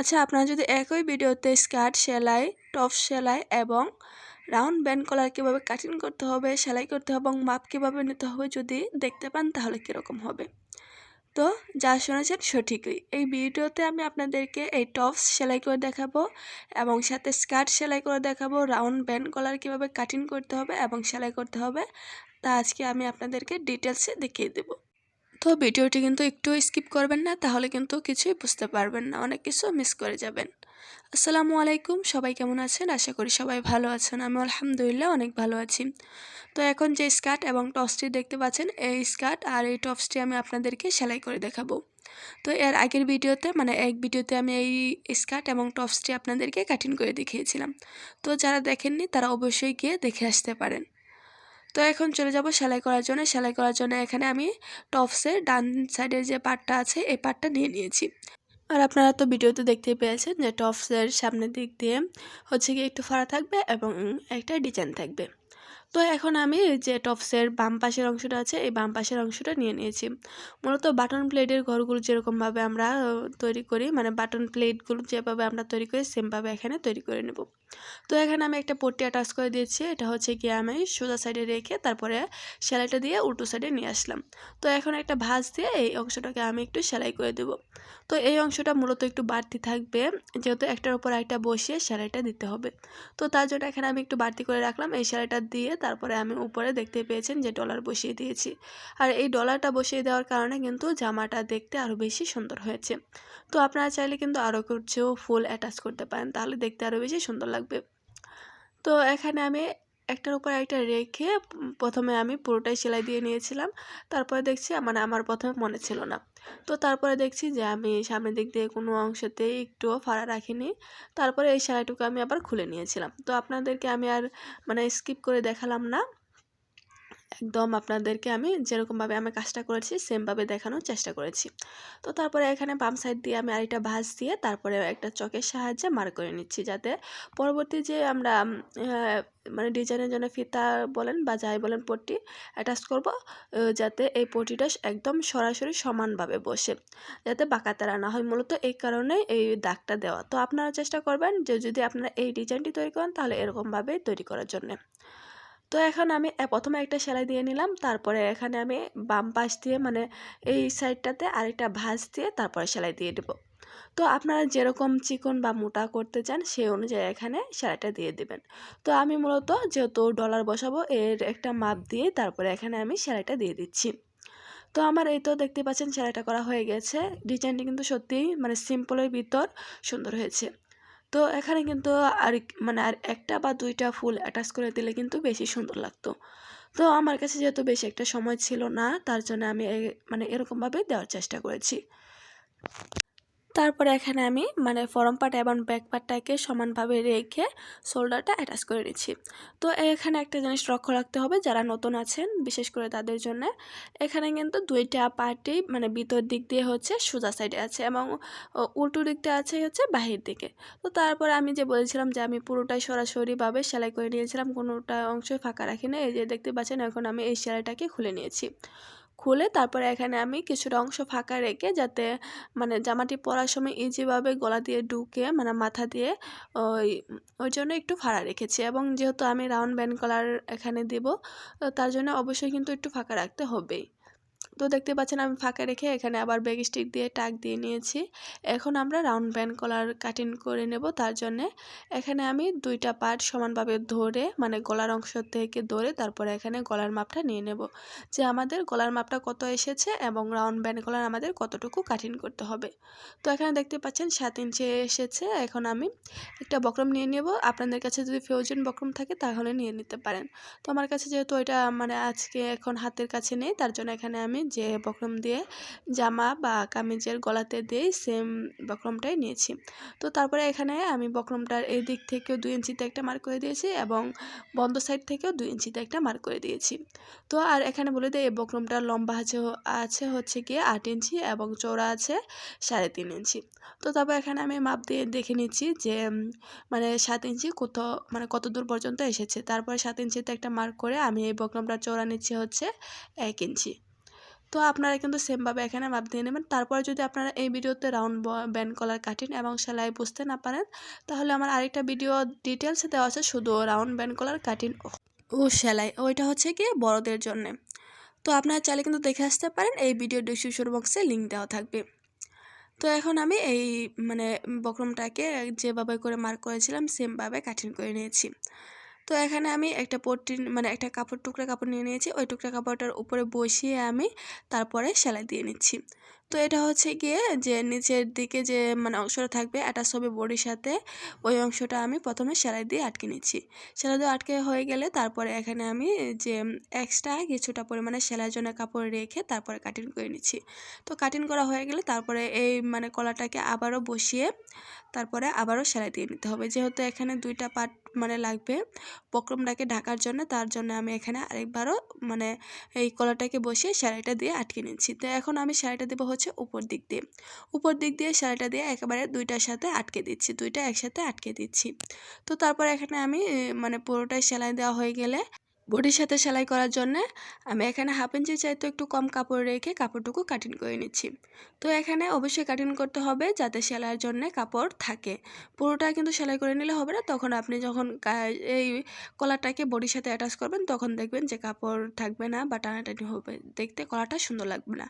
আচ্ছা আপনারা যদি একই ভিডিওতে স্কার্ট সেলাই, টপ সেলাই এবং রাউন্ড ব্যান্ড কলার কীভাবে কাটিং করতে হবে, সেলাই করতে হবে এবং মাপ কীভাবে নিতে হবে যদি দেখতে পান, তাহলে কীরকম হবে? তো যা শুনেছেন সঠিকই। এই ভিডিওতে আমি আপনাদেরকে এই টপস সেলাই করে দেখাবো এবং সাথে স্কার্ট সেলাই করে দেখাবো, রাউন্ড ব্যান্ড কলার কীভাবে কাটিং করতে হবে এবং সেলাই করতে হবে। তা আজকে আমি আপনাদেরকে ডিটেলসে দেখিয়ে দেবো। তো ভিডিওটি কিন্তু একটু স্কিপ করবেন না, তাহলে কিন্তু কিছুই বুঝতে পারবেন না, অনেক কিছু মিস করে যাবেন। আসসালামু আলাইকুম, সবাই কেমন আছেন? আশা করি সবাই ভালো আছেন, আমি আলহামদুলিল্লাহ অনেক ভালো আছি। তো এখন যে স্কার্ট এবং টপসটি দেখতে পাচ্ছেন, এই স্কার্ট আর এই টপসটি আমি আপনাদেরকে সেলাই করে দেখাবো। তো এর আগের ভিডিওতে মানে এক ভিডিওতে আমি এই স্কার্ট এবং টপসটি আপনাদেরকে কাটিং করে দেখিয়েছিলাম। তো যারা দেখেননি, তারা অবশ্যই গিয়ে দেখে আসতে পারেন। তো এখন চলে যাব সেলাই করার জন্য। সেলাই করার জন্য এখানে আমি টপসের ডান সাইডের যে পার্টটা আছে, এই পার্টটা নিয়ে নিয়েছি। আর আপনারা তো ভিডিওতে দেখতেই পেয়েছেন যে টপসের সামনের দিক দিয়ে হচ্ছে কি একটু ফাড়া থাকবে এবং একটা ডিজাইন থাকবে। তো এখন আমি যে টপসের বাম পাশের অংশটা আছে, এই বাম পাশের অংশটা নিয়ে নিয়েছি। মূলত বাটন প্লেটের ঘরগুলো যেরকমভাবে আমরা তৈরি করি মানে বাটন প্লেটগুলো যেভাবে আমরা তৈরি করি, সেমভাবে এখানে তৈরি করে নেব। তো এখানে আমি একটা পট্টি অ্যাটাচ করে দিয়েছি। এটা হচ্ছে গিয়ে আমি সোজা সাইডে রেখে তারপরে সেলাইটা দিয়ে উল্টো সাইডে নিয়ে আসলাম। তো এখন একটা ভাঁজ দিয়ে এই অংশটাকে আমি একটু সেলাই করে দেব। তো এই অংশটা মূলত একটু বাড়তি থাকবে, যেহেতু একটার উপর একটা বসিয়ে সেলাইটা দিতে হবে। তো তার জন্য এখানে আমি একটু বাড়তি করে রাখলাম। এই সেলাইটা দিয়ে তারপরে আমি উপরে দেখতে পেয়েছেন যে ডলার বসিয়ে দিয়েছি। আর এই ডলারটা বসিয়ে দেওয়ার কারণে কিন্তু জামাটা দেখতে আরও বেশি সুন্দর হয়েছে। তো আপনারা চাইলে কিন্তু আরও কিছু ফুল অ্যাটাচ করতে পারেন। তাহলে দেখতে আরও বেশি সুন্দর লাগবে। তো এখানে আমি একটার উপর একটা রেখে প্রথমে আমি পুরোটাই সেলাই দিয়ে নিয়েছিলাম। তারপরে দেখছি মানে আমার প্রথমে মনে ছিল না। তো তারপরে দেখছি যে আমি সামনের দিক দিয়ে কোনো অংশতে একটুও ফাড়া রাখিনি। তারপরে এই সেলাইটুকু আমি আবার খুলে নিয়েছিলাম। তো আপনাদেরকে আমি আর মানে স্কিপ করে দেখালাম না। একদম আপনাদেরকে আমি যেরকমভাবে আমি কাজটা করেছি, সেমভাবে দেখানোর চেষ্টা করেছি। তো তারপরে এখানে বাম সাইড দিয়ে আমি আরেকটা ভাঁজ দিয়ে তারপরে একটা চকের সাহায্যে মার করে নিচ্ছি যাতে পরবর্তী যে আমরা মানে ডিজাইনের জন্য ফিতা বলেন বা যাই বলেন পট্টি অ্যাটাচ করব যাতে এই পট্টিটা একদম সরাসরি সমানভাবে বসে, যাতে বাঁকাতারা না হয়। মূলত এই কারণে এই দাগটা দেওয়া। তো আপনারা চেষ্টা করবেন যে যদি আপনারা এই ডিজাইনটি তৈরি করেন তাহলে এরকমভাবে তৈরি করার জন্যে। তো এখন আমি প্রথমে একটা সেলাই দিয়ে নিলাম, তারপরে এখানে আমি বাম পাশ দিয়ে মানে এই সাইডটাতে আরেকটা ভাঁজ দিয়ে তারপরে সেলাই দিয়ে দেবো। তো আপনারা যেরকম চিকন বা মোটা করতে চান, সেই অনুযায়ী এখানে সেলাইটা দিয়ে দেবেন। তো আমি মূলত যেহেতু ডলার বসাবো, এর একটা মাপ দিয়ে তারপরে এখানে আমি সেলাইটা দিয়ে দিচ্ছি। তো আমার এই তো দেখতে পাচ্ছেন, সেলাইটা করা হয়ে গেছে। ডিজাইনটি কিন্তু সত্যিই মানে সিম্পলের ভিতর সুন্দর হয়েছে। তো এখানে কিন্তু আর মানে আর একটা বা দুইটা ফুল অ্যাটাচ করে দিলে কিন্তু বেশি সুন্দর লাগতো। তো আমার কাছে যেহেতু বেশি একটা সময় ছিল না, তার জন্য আমি মানে এরকমভাবে দেওয়ার চেষ্টা করেছি। তারপরে এখানে আমি মানে ফরম পার্ট এবং ব্যাক পার্টটাকে সমানভাবে রেখে শোল্ডারটা অ্যাটাচ করে নিচ্ছি। তো এখানে একটা জিনিস লক্ষ্য রাখতে হবে, যারা নতুন আছেন, বিশেষ করে তাদের জন্য, এখানে কিন্তু দুইটা পার্টি মানে ভিতর দিক দিয়ে হচ্ছে সোজা সাইডে আছে এবং উল্টো দিকটা আছে হচ্ছে বাহির দিকে। তো তারপরে আমি যে বলেছিলাম যে আমি পুরোটাই সরাসরিভাবে সেলাই করে নিয়েছিলাম, কোনোটা অংশই ফাঁকা রাখি না এই যে দেখতে পাচ্ছেন, এখন আমি এই সেলাইটাকে খুলে নিয়েছি। খুলে তারপরে এখানে আমি কিছুটা অংশ ফাঁকা রেখে যাতে মানে জামাটি পরার সময় ইজিভাবে গলা দিয়ে ঢুকে মানে মাথা দিয়ে, ওই ওই জন্য একটু ফাড়া রেখেছি। এবং যেহেতু আমি রাউন্ড ব্যান্ড কলার এখানে দেব, তার জন্য অবশ্যই কিন্তু একটু ফাঁকা রাখতে হবেই। তো দেখতে পাচ্ছেন আমি ফাঁকা রেখে এখানে আবার ব্যাগ স্টিক দিয়ে টাক দিয়ে নিয়েছি। এখন আমরা রাউন্ড ব্যান্ড কলার কাটিং করে নেব, তার জন্যে এখানে আমি দুইটা পার্ট সমানভাবে ধরে মানে গলার অংশ থেকে ধরে তারপরে এখানে গলার মাপটা নিয়ে নেব। যে আমাদের গলার মাপটা কত এসেছে এবং রাউন্ড ব্যান্ড কলার আমাদের কতটুকু কাটিং করতে হবে। তো এখানে দেখতে পাচ্ছেন সাত ইঞ্চি এসেছে, এখন আমি একটা বক্রম নিয়ে নেব। আপনাদের কাছে যদি ফিউজন বক্রম থাকে তাহলে নিয়ে নিতে পারেন। তো আমার কাছে যেহেতু এটা মানে আজকে এখন হাতের কাছে নেই, তার জন্য এখানে আমি যে বক্রম দিয়ে জামা বা কামিজের গলাতে দিয়ে সেম বক্রমটাই নিয়েছি। তো তারপরে এখানে আমি বক্রমটার এই দিক থেকেও দুই ইঞ্চিতে একটা মার্ক করে দিয়েছি এবং বন্ধ সাইড থেকেও দুই ইঞ্চিতে একটা মার্ক করে দিয়েছি। তো আর এখানে বলে দিই, এই বক্রমটার লম্বা আছে আছে হচ্ছে গিয়ে আট ইঞ্চি এবং চৌড়া আছে সাড়ে তিন ইঞ্চি। তো তারপর এখানে আমি মাপ দিয়ে দেখে নিচ্ছি যে মানে সাত ইঞ্চি কত মানে কত দূর পর্যন্ত এসেছে। তারপরে সাত ইঞ্চিতে একটা মার্ক করে আমি এই বক্রমটার চৌড়া নিচ্ছি হচ্ছে এক ইঞ্চি। তো আপনারা কিন্তু সেমভাবে এখানে মাপ দিয়ে নেবেন। তারপরে যদি আপনারা এই ভিডিওতে রাউন্ড ব্যান্ড কলার কাটিন এবং সেলাই বুঝতে না পারেন, তাহলে আমার আরেকটা ভিডিও ডিটেলসে দেওয়া আছে শুধু রাউন্ড ব্যান্ড কলার কাটিন ও সেলাই। ওইটা হচ্ছে কি বড়দের জন্য। তো আপনারা চাইলে কিন্তু দেখে আসতে পারেন, এই ভিডিও ডিসক্রিপশন বক্সে লিঙ্ক দেওয়া থাকবে। তো এখন আমি এই মানে বক্রমটাকে যেভাবে করে মার্ক করেছিলাম, সেমভাবে কাটিং করে নিয়েছি। তো এখানে আমি একটা পট্টি মানে একটা কাপড়, টুকরা কাপড় নিয়ে নিয়েছি। ওই টুকরা কাপড়টার উপরে বসিয়ে আমি তারপরে সেলাই দিয়ে নিচ্ছি। তো এটা হচ্ছে গিয়ে যে নিচের দিকে যে মানে অংশটা থাকবে এটা সবে বডির সাথে, ওই অংশটা আমি প্রথমে সেলাই দিয়ে আটকে নিচ্ছি। সেলাই দিয়ে আটকে হয়ে গেলে তারপরে এখানে আমি যে এক্সট্রা কিছুটা পরিমাণে সেলাইয়ের জন্য কাপড় রেখে তারপরে কাটিং করে নিচ্ছি। তো কাটিং করা হয়ে গেলে তারপরে এই মানে কলাটাকে আবারও বসিয়ে তারপরে আবারও সেলাই দিয়ে নিতে হবে। যেহেতু এখানে দুইটা পার্ট মানে লাগবে বক্রমটাকে ঢাকার জন্য, তার জন্য আমি এখানে আরেকবারও মানে এই কলাটাকে বসিয়ে সেলাইটা দিয়ে আটকে নিচ্ছি। তো এখন আমি সেলাইটা দেবো হচ্ছে উপর দিক দিয়ে। উপর দিক দিয়ে সেলাইটা দিয়ে একেবারে দুইটার সাথে আটকে দিচ্ছি, দুইটা একসাথে আটকে দিচ্ছি। তো তারপর এখানে আমি মানে পুরোটাই সেলাই দেওয়া হয়ে গেলে বডির সাথে সেলাই করার জন্য আমি এখানে হাফ ইঞ্চি চাইতে একটু কম কাপড় রেখে কাপড়টুকু কাটিং করে নিচ্ছি। তো এখানে অবশ্যই কাটিং করতে হবে যাতে সেলাইয়ের জন্য কাপড় থাকে। পুরোটা কিন্তু সেলাই করে নিলে হবে না, তখন আপনি যখন এই কলারটাকে বডির সাথে অ্যাটাচ করবেন, তখন দেখবেন যে কাপড় থাকবে না বা টানাটানি হবে। দেখতে কলাটা সুন্দর লাগবে না।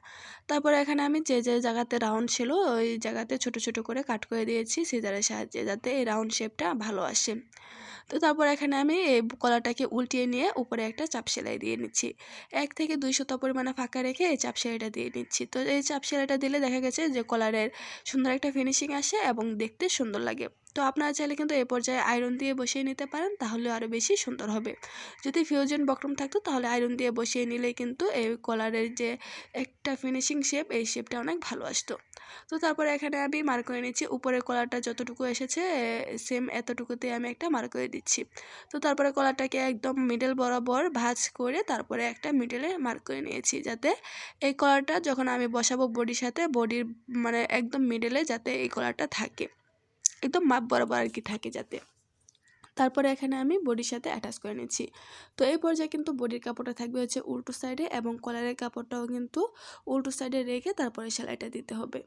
তারপরে এখানে আমি যে যে জায়গাতে রাউন্ড ছিল, ওই জায়গাতে ছোট ছোট করে কাট করে দিয়েছি সিজারের সাহায্যে, যাতে এই রাউন্ড শেপটা ভালো আসে। তো তারপর এখানে আমি এই কলাটাকে উল্টিয়ে নিয়ে উপরে একটা চাপ সেলাই দিয়ে নিচ্ছি। এক থেকে দুই শত পরিমাণে ফাঁকা রেখে এই চাপ সেলাইটা দিয়ে নিচ্ছি। তো এই চাপ সেলাইটা দিলে দেখা গেছে যে কলারের সুন্দর একটা ফিনিশিং আসে এবং দেখতে সুন্দর লাগে। তো আপনারা চাইলে কিন্তু এ পর্যায়ে আয়রন দিয়ে বসিয়ে নিতে পারেন, তাহলে আরও বেশি সুন্দর হবে। যদি ফিউজন বক্রম থাকতো, তাহলে আয়রন দিয়ে বসিয়ে নিলে কিন্তু এই কলারের যে একটা ফিনিশিং শেপ এই শেপটা অনেক ভালো আসতো। তো তারপরে এখানে আমি মার্ক করে নিচ্ছি উপরের কলারটা যতটুকু এসেছে সেম এতটুকুতে আমি একটা মার্ক করে দিচ্ছি। তো তারপরে কলারটাকে একদম মিডল বরাবর ভাজ করে তারপরে একটা মিডলে মার্ক করে নিয়েছি, যাতে এই কলারটা যখন আমি বসাবো বডির সাথে বডির মানে একদম মিডলে যাতে এই কলারটা থাকে। একদম মাপ বরাবর আর কি থাকে যাতে। তারপরে এখানে আমি বডির সাথে অ্যাটাচ করে নিচ্ছি। তো এই পর্যায়ে কিন্তু বডির কাপড়টা থাকবে হচ্ছে উল্টো সাইডে এবং কলারের কাপড়টাও কিন্তু উল্টো সাইডে রেখে তারপরে সেলাইটা দিতে হবে।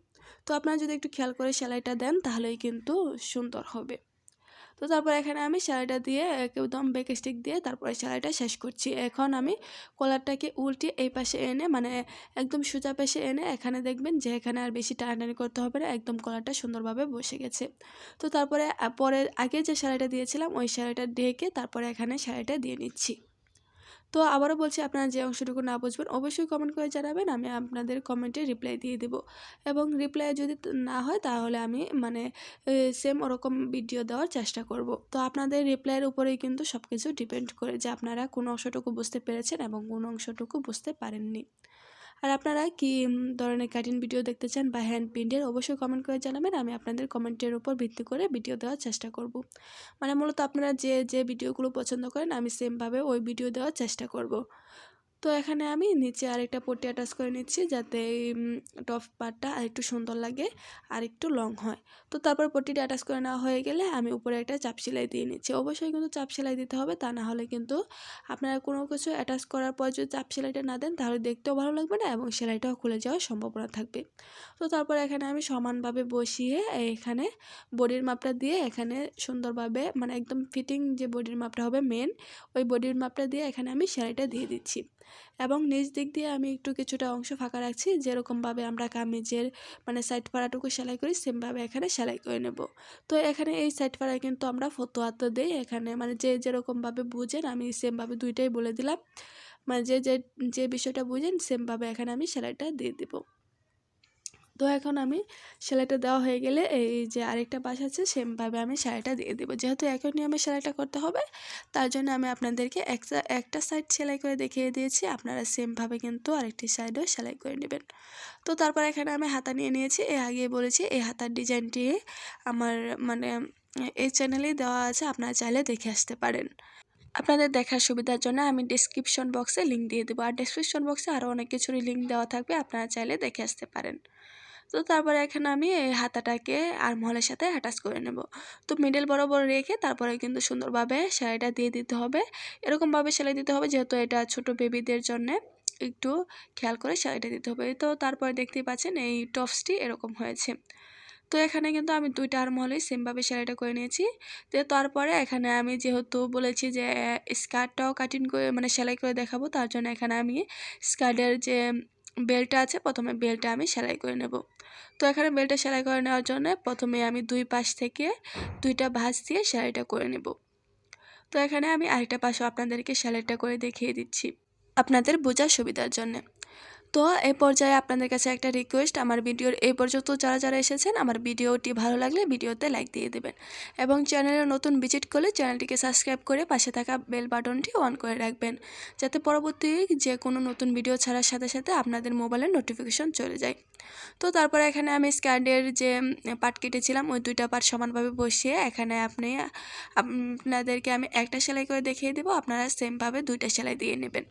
তো আপনারা যদি একটু খেয়াল করে সেলাইটা দেন তাহলেই কিন্তু সুন্দর হবে। তো তারপর এখানে আমি সেলাইটা দিয়ে একদম বেক স্টিক দিয়ে তারপরে সেলাইটা শেষ করছি। এখন আমি কলারটাকে উল্টে এই পাশে এনে মানে একদম সোজা পাশে এনে এখানে দেখবেন যে এখানে আর বেশি টানাটানি করতে হবে না, একদম কলারটা সুন্দরভাবে বসে গেছে। তো তারপরে পরে আগে যে সেলাইটা দিয়েছিলাম, ওই সেলাইটা ঢেকে তারপরে এখানে সেলাইটা দিয়ে নিচ্ছি। তো আবারও বলছি আপনারা যে অংশটুকু না বুঝবেন অবশ্যই কমেন্ট করে জানাবেন, আমি আপনাদের কমেন্টে রিপ্লাই দিয়ে দেব। এবং রিপ্লাই যদি না হয় তাহলে আমি মানে সেম ওরকম ভিডিও দেওয়ার চেষ্টা করব। তো আপনাদের রিপ্লাইয়ের উপরেই কিন্তু সব কিছু ডিপেন্ড করে যে আপনারা কোন অংশটুকু বুঝতে পেরেছেন এবং কোন অংশটুকু বুঝতে পারেননি। আর আপনারা কি ধরনের কাটিং ভিডিও দেখতে চান বা হ্যান্ড প্রিন্টের অবশ্যই কমেন্ট করে জানাবেন। আমি আপনাদের কমেন্টের উপর ভিত্তি করে ভিডিও দেওয়ার চেষ্টা করব। মানে মূলত আপনারা যে যে ভিডিওগুলো পছন্দ করেন, আমি সেমভাবে ওই ভিডিও দেওয়ার চেষ্টা করব। তো এখানে আমি নিচে আরেকটা পট্টি অ্যাটাচ করে নিচ্ছি যাতে টপ পার্টটা আরেকটু সুন্দর লাগে আর একটু লং হয়। তো তারপর পট্টিটা অ্যাটাচ করে নেওয়া হয়ে গেলে আমি উপরে একটা চাপ সেলাই দিয়ে নিচ্ছি। অবশ্যই কিন্তু চাপ সেলাই দিতে হবে, তা না হলে কিন্তু আপনারা কোনো কিছু অ্যাটাচ করার পর যদি চাপ সেলাইটা না দেন, তাহলে দেখতেও ভালো লাগবে না এবং সেলাইটাও খুলে যাওয়ার সম্ভাবনা থাকবে। তো তারপর এখানে আমি সমানভাবে বসিয়ে এখানে বডির মাপটা দিয়ে এখানে সুন্দরভাবে মানে একদম ফিটিং যে বডির মাপটা হবে মেন ওই বডির মাপটা দিয়ে এখানে আমি সেলাইটা দিয়ে দিচ্ছি। এবং নিচ দিক দিয়ে আমি একটু কিছুটা অংশ ফাঁকা রাখছি। যেরকমভাবে আমরা কামিজের মানে সাইড পাড়াটুকু সেলাই করি, সেমভাবে এখানে সেলাই করে নেব। তো এখানে এই সাইড পাড়ায় কিন্তু আমরা ফতো হাত দিই। এখানে মানে যে যেরকমভাবে বুঝেন, আমি সেমভাবে দুইটাই বলে দিলাম। মানে যে যে যে বিষয়টা বুঝেন, সেমভাবে এখানে আমি সেলাইটা দিয়ে দেবো। তো এখন আমি সেলাইটা দেওয়া হয়ে গেলে এই যে আরেকটা পাশ আছে, সেমভাবে আমি সেলাইটা দিয়ে দেবো। যেহেতু একই নিয়মে সেলাইটা করতে হবে, তার জন্য আমি আপনাদেরকে একটা একটা সাইড সেলাই করে দেখিয়ে দিয়েছি। আপনারা সেমভাবে কিন্তু আরেকটি সাইডও সেলাই করে নেবেন। তো তারপর এখানে আমি হাতা নিয়ে নিয়েছি। এ আগে বলেছি, এই হাতার ডিজাইনটি আমার মানে এই চ্যানেলেই দেওয়া আছে, আপনারা চাইলে দেখে আসতে পারেন। আপনাদের দেখার সুবিধার জন্য আমি ডিসক্রিপশন বক্সে লিঙ্ক দিয়ে দেবো। আর ডিসক্রিপশন বক্সে আরও অনেক কিছুরই লিঙ্ক দেওয়া থাকবে, আপনারা চাইলে দেখে আসতে পারেন। তো তারপরে এখানে আমি এই হাতাটাকে আর মহলের সাথে অ্যাটাচ করে নেব। তো মিডল বরাবর রেখে তারপরে কিন্তু সুন্দরভাবে সেলাইটা দিয়ে দিতে হবে। এরকমভাবে সেলাই দিতে হবে যেহেতু এটা ছোট বেবিদের জন্যে একটু খেয়াল করে সেলাইটা দিতে হবে। তো তারপরে দেখতেই পাচ্ছেন এই টপসটি এরকম হয়েছে। তো এখানে কিন্তু আমি দুইটা আরমহলেই সেমভাবে সেলাইটা করে নিয়েছি। তো তারপরে এখানে আমি যেহেতু বলেছি যে স্কার্টটাও কাটিং করে মানে সেলাই করে দেখাবো, তার জন্য এখানে আমি স্কার্টের যে বেল্টটা আছে, প্রথমে বেল্টটা আমি সেলাই করে নেব। তো এখানে বেলটা সেলাই করে নেওয়ার জন্য প্রথমে আমি দুই পাশ থেকে দুইটা ভাঁজ দিয়ে সেলাইটা করে নেব। তো এখানে আমি আরেকটা পাশও আপনাদেরকে সেলাইটা করে দেখিয়ে দিচ্ছি, আপনাদের বোঝার সুবিধার জন্য। তো এই পর্যায়ে আপনাদের কাছে একটা রিকোয়েস্ট আমার ভিডিওর এই পর্যন্ত যারা যারা এসেছেন, আমার ভিডিওটি ভালো লাগলে ভিডিওতে লাইক দিয়ে দেবেন। এবং চ্যানেলে নতুন ভিজিট করলে চ্যানেলটিকে সাবস্ক্রাইব করে পাশে থাকা বেল বাটনটি অন করে রাখবেন। যাতে পরবর্তী যে কোনো নতুন ভিডিও ছাড়ার সাথে সাথে আপনাদের মোবাইলে নোটিফিকেশন চলে যায়। তো তারপরে এখানে আমি স্ক্যান্ডের যে পাট কেটেছিলাম, ওই দুইটা পাট সমানভাবে বসিয়ে এখানে আপনি আপনাদেরকে আমি একটা সেলাই করে দেখিয়ে দেবো, আপনারা সেমভাবে দুইটা সেলাই দিয়ে নেবেন।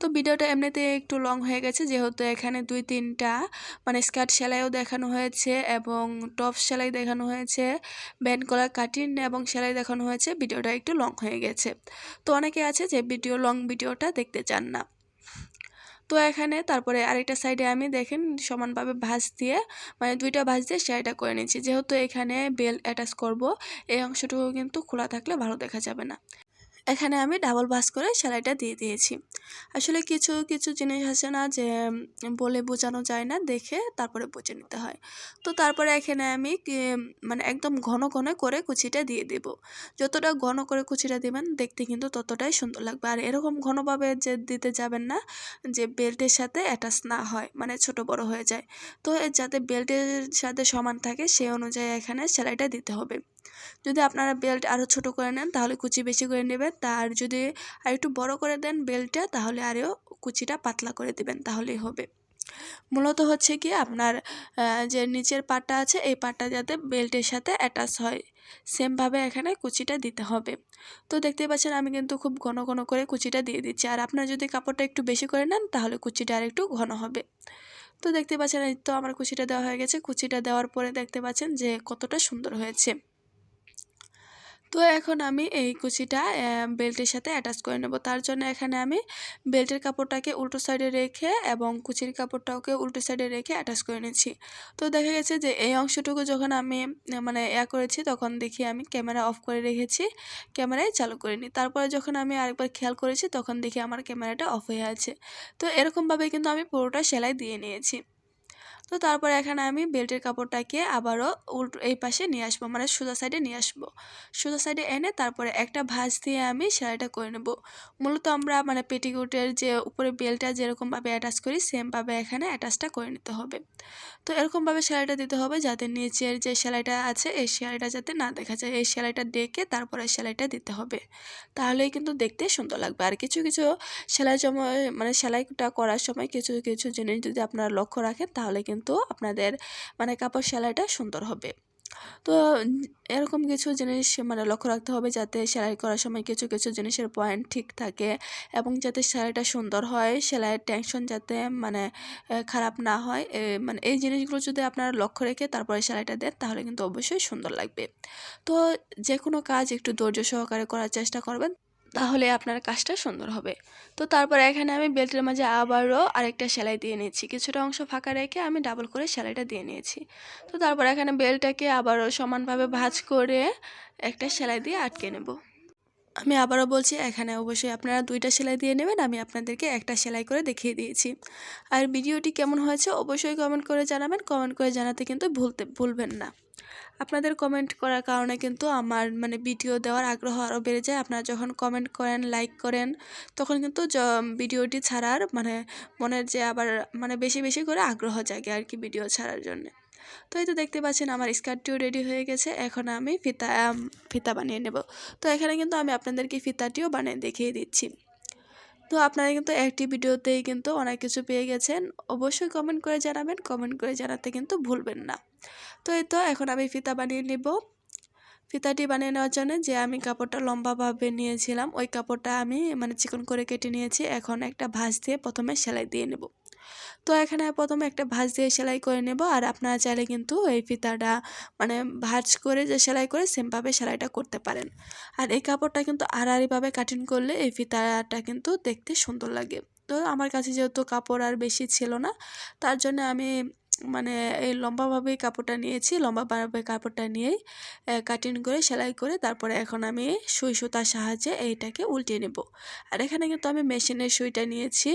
তো ভিডিওটা এমনিতে একটু লং হয়ে গেছে, যেহেতু এখানে দুই, তিনটা মানে স্কার্ট সেলাইও দেখানো হয়েছে এবং টপ সেলাই দেখানো হয়েছে, ব্যান্ড কলার কাটিং এবং সেলাই দেখানো হয়েছে, ভিডিওটা একটু লং হয়ে গেছে। তো অনেকে আছে যে ভিডিও লং ভিডিওটা দেখতে চান না। তো এখানে তারপরে আরেকটা সাইডে আমি দেখেন সমানভাবে ভাঁজ দিয়ে মানে দুইটা ভাঁজ দিয়ে সেলাইটা করে নিচ্ছি। যেহেতু এখানে বেল অ্যাটাচ করব, এই অংশটুকু কিন্তু খোলা থাকলে ভালো দেখা যাবে না। এখানে আমি ডাবল বাস করে সেলাইটা দিয়ে দিয়েছি। আসলে কিছু কিছু জিনিস আছে না যে বলে বোঝানো যায় না, দেখে তারপরে বুঝে নিতে হয়। তো তারপরে এখানে আমি মানে একদম ঘন ঘন করে কুচিটা দিয়ে দেব। যতটা ঘন করে কুচিটা দেবেন, দেখতে কিন্তু ততটাই সুন্দর লাগবে। আর এরকম ঘনভাবে যে দিতে যাবেন না, যে বেল্টের সাথে অ্যাটাচ না হয় মানে ছোট বড় হয়ে যায়। তো যাতে বেল্টের সাথে সমান থাকে সেই অনুযায়ী এখানে সেলাইটা দিতে হবে। যদি আপনারা বেল্ট আরও ছোট করে নেন, তাহলে কুচি বেশি করে নেবেন। তার যদি আর একটু বড় করে দেন বেল্টটা, তাহলে আরও কুচিটা পাতলা করে দেবেন, তাহলেই হবে। মূলত হচ্ছে কি আপনার যে নিচের পাটটা আছে, এই পাটটা যাতে বেল্টের সাথে অ্যাটাচ হয়। সেমভাবে এখানে কুচিটা দিতে হবে। তো দেখতে পাচ্ছেন আমি কিন্তু খুব ঘন ঘন করে কুচিটা দিয়ে দিচ্ছি। আর আপনার যদি কাপড়টা একটু বেশি করে নেন, তাহলে কুচিটা আর একটু ঘন হবে। তো দেখতে পাচ্ছেন এই তো আমার কুচিটা দেওয়া হয়ে গেছে। কুচিটা দেওয়ার পরে দেখতে পাচ্ছেন যে কতটা সুন্দর হয়েছে। তো এখন আমি এই কুচিটা বেল্টের সাথে অ্যাটাচ করে নেব। তার জন্য এখানে আমি বেল্টের কাপড়টাকে উল্টো সাইডে রেখে এবং কুচির কাপড়টাকে উল্টো সাইডে রেখে অ্যাটাচ করে নিচ্ছি। তো দেখা গেছে যে এই অংশটুকু যখন আমি মানে ইয়া করেছি, তখন দেখি আমি ক্যামেরা অফ করে রেখেছি, ক্যামেরায় চালু করিনি। তারপরে যখন আমি আরেকবার খেয়াল করেছি, তখন দেখি আমার ক্যামেরাটা অফ হয়ে আছে। তো এরকমভাবে কিন্তু আমি পুরোটা সেলাই দিয়ে নিয়েছি। তো তারপর এখানে আমি বেল্টের কাপড়টাকে আবারও উল্টো এই পাশে নিয়ে আসব মানে সোজা সাইডে নিয়ে আসব। সোজা সাইডে এনে তারপরে একটা ভাঁজ দিয়ে আমি সেলাইটা করে নেব। মূলত আমরা মানে পেটিকোটের যে উপরে বেল্টটা যেরকমভাবে অ্যাটাচ করি, সেমভাবে এখানে অ্যাটাচটা করে নিতে হবে। তো এরকমভাবে সেলাইটা দিতে হবে যাতে নিচের যে সেলাইটা আছে, এই সেলাইটা যাতে না দেখা যায়। এই সেলাইটা ডেকে তারপরে সেলাইটা দিতে হবে। তাহলেই কিন্তু দেখতে সুন্দর লাগবে। আর কিছু কিছু সেলাই সময় মানে সেলাইটা করার সময় কিছু কিছু জিনিস যদি আপনারা লক্ষ্য রাখেন, তাহলে কিন্তু কিন্তু আপনাদের মানে কাপড় সেলাইটা সুন্দর হবে। তো এরকম কিছু জিনিস মানে লক্ষ্য রাখতে হবে যাতে সেলাই করার সময় কিছু কিছু জিনিসের পয়েন্ট ঠিক থাকে এবং যাতে সেলাইটা সুন্দর হয়, সেলাইয়ের টেনশন যাতে মানে খারাপ না হয়। মানে এই জিনিসগুলো যদি আপনারা লক্ষ্য রেখে তারপরে সেলাইটা দেন তাহলে কিন্তু অবশ্যই সুন্দর লাগবে। তো যে কোনো কাজ একটু ধৈর্য সহকারে করার চেষ্টা করবেন। তাহলে আপনার কাজটা সুন্দর হবে। তো তারপর এখানে আমি বেল্টের মাঝে আবারও আরেকটা সেলাই দিয়ে নিয়েছি। কিছুটা অংশ ফাঁকা রেখে আমি ডাবল করে সেলাইটা দিয়ে নিয়েছি। তো তারপর এখানে বেলটাকে আবারও সমানভাবে ভাঁজ করে একটা সেলাই দিয়ে আটকে নেব। আমি আবারও বলছি, এখানে অবশ্যই আপনারা দুইটা সেলাই দিয়ে নেবেন। আমি আপনাদেরকে একটা সেলাই করে দেখিয়ে দিয়েছি। আর ভিডিওটি কেমন হয়েছে অবশ্যই কমেন্ট করে জানাবেন। কমেন্ট করে জানাতে কিন্তু ভুলতে ভুলবেন না। আপনাদের কমেন্ট করার কারণে কিন্তু আমার মানে ভিডিও দেওয়ার আগ্রহ আরও বেড়ে যায়। আপনারা যখন কমেন্ট করেন লাইক করেন, তখন কিন্তু ভিডিওটি ছাড়ার মানে মনের যে আবার মানে বেশি বেশি করে আগ্রহ জাগে আর কি ভিডিও ছাড়ার জন্য। তো এই তো দেখতে পাচ্ছেন আমার স্কার্টটিও রেডি হয়ে গেছে। এখন আমি ফিতা ফিতা বানিয়ে নেব। তো এখানে কিন্তু আমি আপনাদেরকে ফিতাটিও বানিয়ে দেখিয়ে দিচ্ছি। তো আপনারা কিন্তু একটি ভিডিওতেই কিন্তু অনেক কিছু পেয়ে গেছেন। অবশ্যই কমেন্ট করে জানাবেন। কমেন্ট করে জানাতে কিন্তু ভুলবেন না। তো এই তো, এখন আমি ফিতা বানিয়ে নেব। ফিতাটি বানিয়ে নেওয়ার জন্য যে আমি কাপড়টা লম্বাভাবে নিয়েছিলাম, ওই কাপড়টা আমি মানে চিকন করে কেটে নিয়েছি। এখন একটা ভাঁজ দিয়ে প্রথমে সেলাই দিয়ে নেব। তো এখানে প্রথমে একটা ভাঁজ দিয়ে সেলাই করে নেব, আর আপনারা চাইলে কিন্তু এই ফিতাটা মানে ভাঁজ করে যে সেলাই করে সেমভাবে সেলাইটা করতে পারেন। আর এই কাপড়টা কিন্তু আড়াআড়িভাবে কাটিং করলে এই ফিতাটা কিন্তু দেখতে সুন্দর লাগে। তো আমার কাছে যেহেতু কাপড় আর বেশি ছিল না, তার জন্য আমি মানে এই লম্বাভাবেই কাপড়টা নিয়েছি, লম্বাভাবে কাপড়টা নিয়েই কাটিং করে, সেলাই করে তারপরে এখন আমি সুই সুতার সাহায্যে এইটাকে উল্টিয়ে নেব। আর এখানে কিন্তু আমি মেশিনের সুইটা নিয়েছি।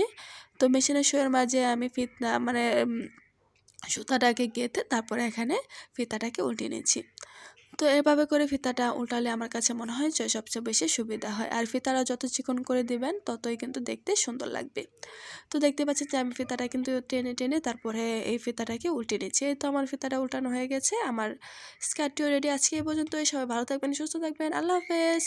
তো মেশিনের সুইয়ের মাঝে আমি ফিতনা মানে সুতাটাকে গেঁথে তারপরে এখানে ফিতাটাকে উল্টিয়ে নিয়েছি। তো এভাবে করে ফিতাটা উল্টালে আমার কাছে মনে হয় যে সবচেয়ে বেশি সুবিধা হয়। আর ফিতাটা যত চিকন করে দিবেন, ততই কিন্তু দেখতে সুন্দর লাগবে। তো দেখতে পাচ্ছি যে আমি ফিতাটা কিন্তু টেনে টেনে তারপরে এই ফিতাটাকে উল্টে নিচ্ছি। তো আমার ফিতাটা উল্টানো হয়ে গেছে। আমার স্কার্টটিও রেডি। আজকে এই পর্যন্ত সবাই ভালো থাকবেন, সুস্থ থাকবেন। আল্লাহ হাফেজ।